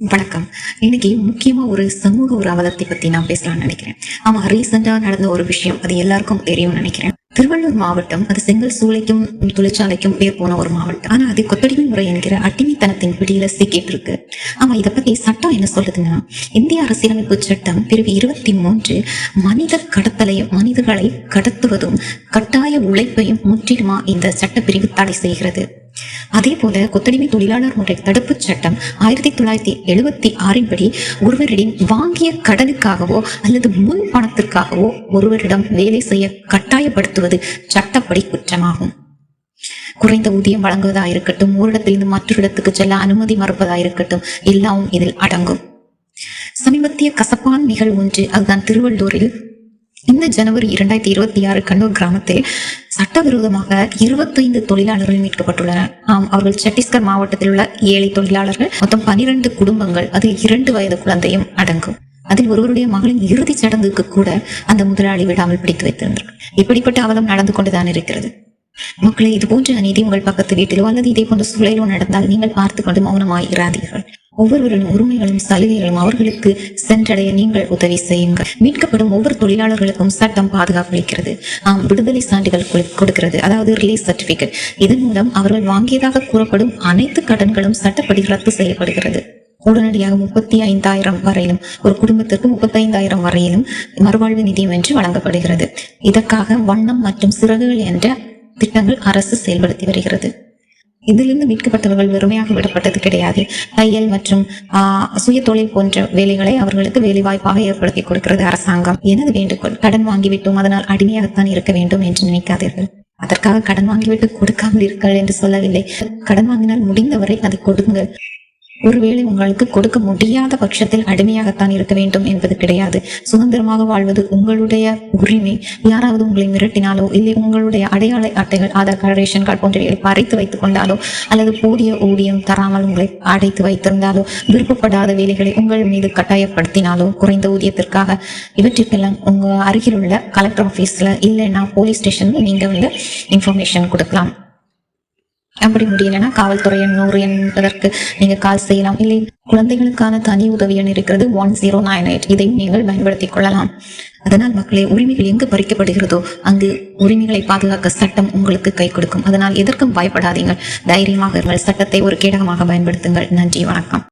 வணக்கம். இன்னைக்கு முக்கியமா ஒரு சமூக ஒரு அவலத்தை பத்தி நான் பேசலாம்னு நினைக்கிறேன். ஆமா ரீசெண்டா நடந்த ஒரு விஷயம் அது எல்லாருக்கும் தெரியும்னு நினைக்கிறேன். திருவள்ளூர் மாவட்டம் அது செங்கல் சூளைக்கும் தொழிற்சாலைக்கும் பேர் போன ஒரு மாவட்டம். ஆனா அது கொத்தடிமை முறை என்கிற அட்டினித்தனத்தின் பிடியில சிக்கிட்டு இருக்கு ஆமா இதை பத்தி சட்டம் என்ன சொல்லுதுன்னா இந்திய அரசியலமைப்பு சட்டம் பிரிவு இருபத்தி மூன்று மனித கடத்தலையும் மனிதர்களை கடத்துவதும் கட்டாய உழைப்பையும் முற்றிலுமா இந்த சட்டப்பிரிவு தடை செய்கிறது. அதே போல கொத்தடிமை தொழிலாளர் முறை தடுப்புச் சட்டம் ஆயிரத்தி தொள்ளாயிரத்தி எழுபத்தி ஆறின் படி ஒருவரிடம் வாங்கிய கடனுக்காகவோ அல்லது முன் பணத்திற்காகவோ ஒருவரிடம் வேலை செய்ய கட்டாயப்படுத்துவது சட்டப்படி குற்றமாகும். குறைந்த ஊதியம் வழங்குவதா இருக்கட்டும் ஒரு இடத்திலிருந்து மற்றொரு இடத்துக்கு செல்ல அனுமதி மறுப்பதா இருக்கட்டும் எல்லாம் இதில் அடங்கும். சமீபத்திய கசப்பான் நிகழ்வு ஒன்று அதுதான் திருவள்ளூரில். இந்த ஜனவரி இரண்டாயிரத்தி இருபத்தி ஆறு கண்ணூர் கிராமத்தில் சட்டவிரோதமாக இருபத்தைந்து தொழிலாளர்கள் மீட்கப்பட்டுள்ளனர். ஆம் அவர்கள் சத்தீஸ்கர் மாவட்டத்தில் உள்ள ஏழை தொழிலாளர்கள் மொத்தம் பனிரெண்டு குடும்பங்கள் அதில் இரண்டு வயது குழந்தையும் அடங்கும். அதில் ஒருவருடைய மகளின் இறுதிச் சடங்குக்கு கூட அந்த முதலாளி விடாமல் பிடித்து வைத்திருந்தார் இப்படிப்பட்ட அவலம் நடந்து கொண்டுதான் இருக்கிறது. மக்களை இது போன்ற அநீதி உங்கள் பக்கத்து வீட்டிலோ அல்லது இதே போன்ற சூழலோ நடந்தால் நீங்கள் பார்த்து கொண்டு இராதீர்கள் ஒவ்வொருவரின் உரிமைகளும் சலுகைகளும் அவர்களுக்கு சென்றடைய நீங்கள் உதவி செய்யுங்கள். மீட்கப்படும் ஒவ்வொரு தொழிலாளர்களுக்கும் சட்டம் பாதுகாப்பு அளிக்கிறது ஆம் விடுதலை சான்றிதழ் கொடு- கொடுக்கிறது. அதாவது ரிலீஸ் சர்டிபிகேட் இதன் மூலம் அவர்கள் வாங்கியதாக கூறப்படும் அனைத்து கடன்களும் சட்டப்படி ரத்து செய்யப்படுகிறது. உடனடியாக முப்பத்தி ஐந்தாயிரம் வரையிலும் ஒரு குடும்பத்திற்கு முப்பத்தைந்தாயிரம் வரையிலும் மறுவாழ்வு நிதியம் என்று வழங்கப்படுகிறது. இதற்காக வண்ணம் மற்றும் சிறகுகள் என்ற திட்டங்கள் அரசு செயல்படுத்தி வருகிறது. இதிலிருந்து மீட்கப்பட்டவர்கள் வெறுமையாக விடப்பட்டது கிடையாது. தையல் மற்றும் ஆஹ், சுய தொழில் போன்ற வேலைகளை அவர்களுக்கு வேலை வாய்ப்பாக ஏற்படுத்தி கொடுக்கிறது அரசாங்கம். எனது வேண்டுகோள் கடன் வாங்கிவிட்டோம் அதனால் அடிமையாகத்தான் இருக்க வேண்டும் என்று நினைக்காதீர்கள். அதற்காக கடன் வாங்கிவிட்டு கொடுக்காமல் இருங்கள் என்று சொல்லவில்லை. கடன் வாங்கினால் முடிந்தவரை அதை கொடுங்கள். ஒருவேளை உங்களுக்கு கொடுக்க முடியாத பட்சத்தில் அடிமையாகத்தான் இருக்க வேண்டும் என்பது கிடையாது. சுதந்திரமாக வாழ்வது உங்களுடைய உரிமை. யாராவது உங்களை மிரட்டினாலோ இல்லை உங்களுடைய அடையாள அட்டைகள் ஆதார் கார்டு ரேஷன் கார்டு போன்றவைகளை பறித்து வைத்துக் கொண்டாலோ அல்லது போதிய ஊதியம் தராமல் உங்களை அடைத்து வைத்திருந்தாலோ விருப்பப்படாத வேலைகளை உங்கள் மீது கட்டாயப்படுத்தினாலோ குறைந்த ஊதியத்திற்காக இவற்றிற்கெல்லாம் உங்க அருகில் உள்ள கலெக்டர் ஆஃபீஸ்ல இல்லைன்னா போலீஸ் ஸ்டேஷன்ல நீங்க வந்து இன்ஃபர்மேஷன் கொடுக்கலாம். அப்படி முடியலன்னா காவல்துறை எண் நூறு என்பதற்கு நீங்க கால் செய்யலாம். இல்லை குழந்தைகளுக்கான தனி உதவி எண் இருக்கிறது ஒன் ஜீரோ நைன் எயிட் இதை நீங்கள் பயன்படுத்திக் கொள்ளலாம். அதனால் மக்களே உரிமைகள் எங்கு பறிக்கப்படுகிறதோ அங்கு உரிமைகளை பாதுகாக்க சட்டம் உங்களுக்கு கை கொடுக்கும். அதனால் எதற்கும் பயப்படாதீங்கள். தைரியமாக இருங்கள். சட்டத்தை ஒரு கேடகமாக பயன்படுத்துங்கள். நன்றி வணக்கம்.